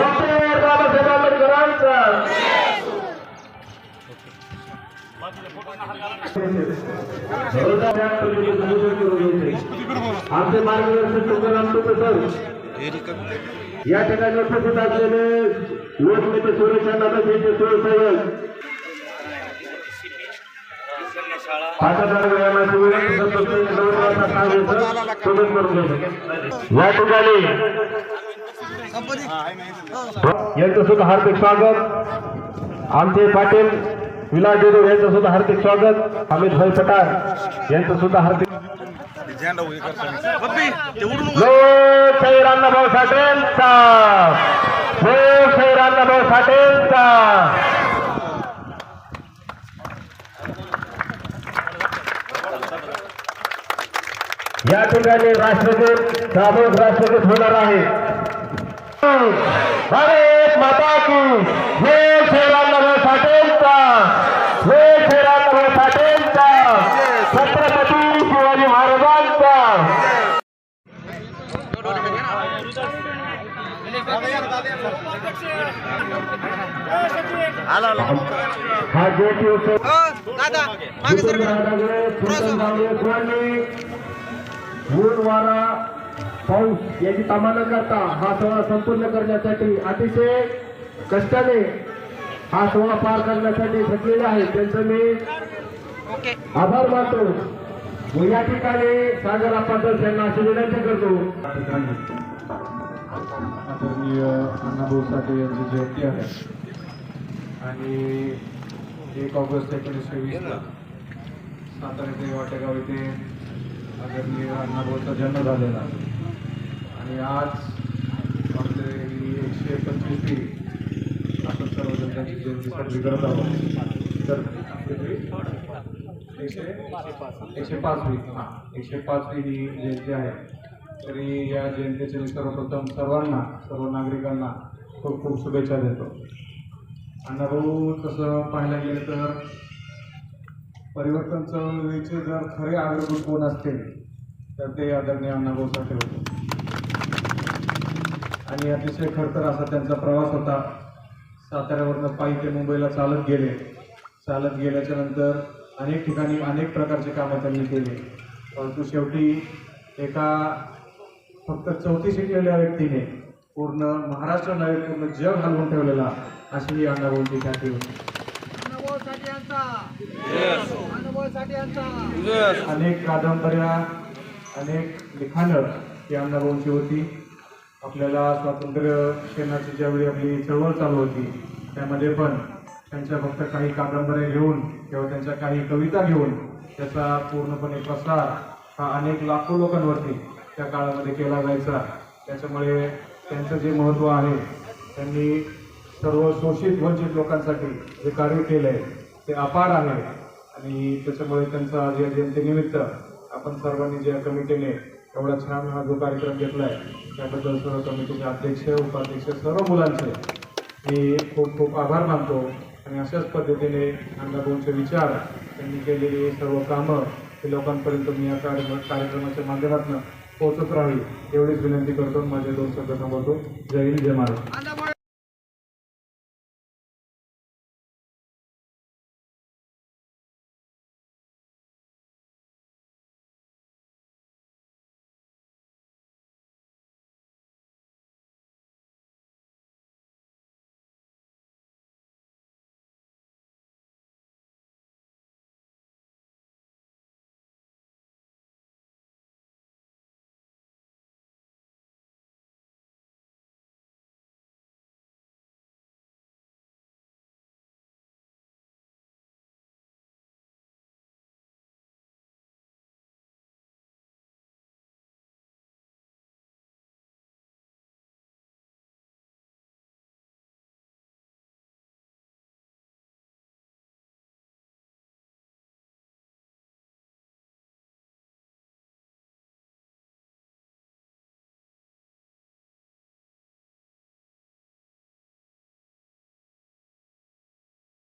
Doctor Babasaheb आंबेडकरांचा. आमचे मार्गदर्शक तुकाराम तुपे सर. या ठिकाणी उपस्थित असलेले लोकनेते सुरेश अण्णा यांचे स्वयंसेवक या ठिकाणी यांचं सुद्धा हार्दिक स्वागत. आमचे पाटील विलास देदेव यांचं सुद्धा हार्दिक स्वागत. अमित भाई पठार यांचं सुद्धा हार्दिक अण्णाभाऊ साठेंचा. अण्णाभाऊ साठेंचा. या ठिकाणी राष्ट्रगीत सामूहिक राष्ट्रगीत होणार आहे. भारत माता की हे शहरांना साठेंचा हे शहरांना साठेंचा छत्रपती शिवाजी महाराजांचा. हा ज्योती उत्सव दादा मागे सर पाऊस याची तमा न करता हा सोहळा संपूर्ण करण्यासाठी अतिशय कष्टाने हा सोहळा पार करण्यासाठी थकलेले आहे. त्यांचं मी आभार मानतो. व या ठिकाणी सागर आपण त्यांना अशी विनंती करतो. आदरणीय अण्णाभाऊ साठे यांची जयंती आहे. आणि एक ऑगस्ट एकोणीसशे वीसला साताऱ्याचे वाटेगाव येथे आदरणीय अण्णाभाऊचा जन्म झालेला आहे. आणि आज आपले ही एकशे पंचवीसवी आपण सर्वजण त्यांची जयंती साजरी करत आहोत तर एकशे एकशे पाचवी हां एकशे पाचवी ही जयंती आहे. तरी या जयंतीचे मी सर्वप्रथम सर्वांना सर्व नागरिकांना खूप खूप शुभेच्छा देतो. अण्णाभाऊ तसं पाहायला गेलं तर परिवर्तन चळवळीचे जर खरे आग्रभूत कोण असतील तर ते आदरणीय अण्णाभाऊ साठे होते. आणि अतिशय खडतर असा त्यांचा प्रवास होता. साताऱ्यावरनं पायी ते मुंबईला चालत गेले. चालत गेल्याच्यानंतर अनेक ठिकाणी अनेक प्रकारचे कामं त्यांनी केली. परंतु शेवटी एका फक्त चौथी शिकलेल्या व्यक्तीने पूर्ण महाराष्ट्र नव्हे पूर्ण जग हलवून ठेवलेला अशी ही अण्णाभाऊंची ख्याती होती. अनेक कादंबऱ्या अनेक लिखाणं ही अण्णाभाऊंची होती. आपल्याला स्वातंत्र्य सेनाची ज्यावेळी आपली चळवळ चालू होती त्यामध्ये पण त्यांच्या फक्त काही कादंबऱ्या घेऊन किंवा त्यांच्या काही कविता घेऊन त्याचा पूर्णपणे प्रसार हा अनेक लाखो लोकांवरती त्या काळामध्ये केला जायचा. त्याच्यामुळे त्यांचं जे महत्त्व आहे त्यांनी सर्व शोषित वंचित लोकांसाठी जे कार्य केलं आहे ते अपार आहे. आणि त्याच्यामुळे त्यांचा आज या जयंतीनिमित्त आपण सर्वांनी ज्या कमिटीने एवढा छान हा जो कार्यक्रम घेतला आहे त्याबद्दल सर्व कमिटीचे अध्यक्ष उपाध्यक्ष सर्व मुलांचे मी खूप खूप आभार मानतो. आणि अशाच पद्धतीने अण्णाभाऊंचे विचार त्यांनी केलेली सर्व कामं ते लोकांपर्यंत मी या कार्यक्रम कार्यक्रमाच्या माध्यमातून पोहोचत राहील एवढीच विनंती करतो माझे दोन शब्द थांबवतो. जय हिंद जय महाराज